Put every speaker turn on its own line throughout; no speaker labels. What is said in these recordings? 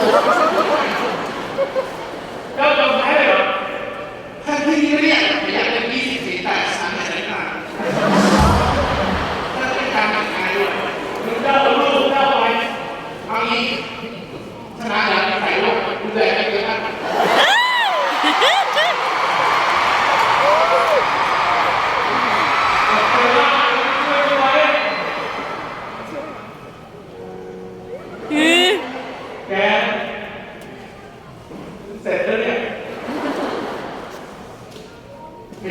Спасибо.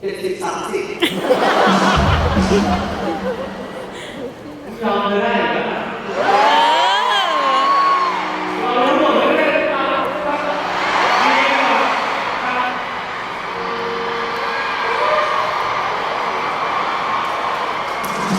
เจ็ด
สิบสามสิบ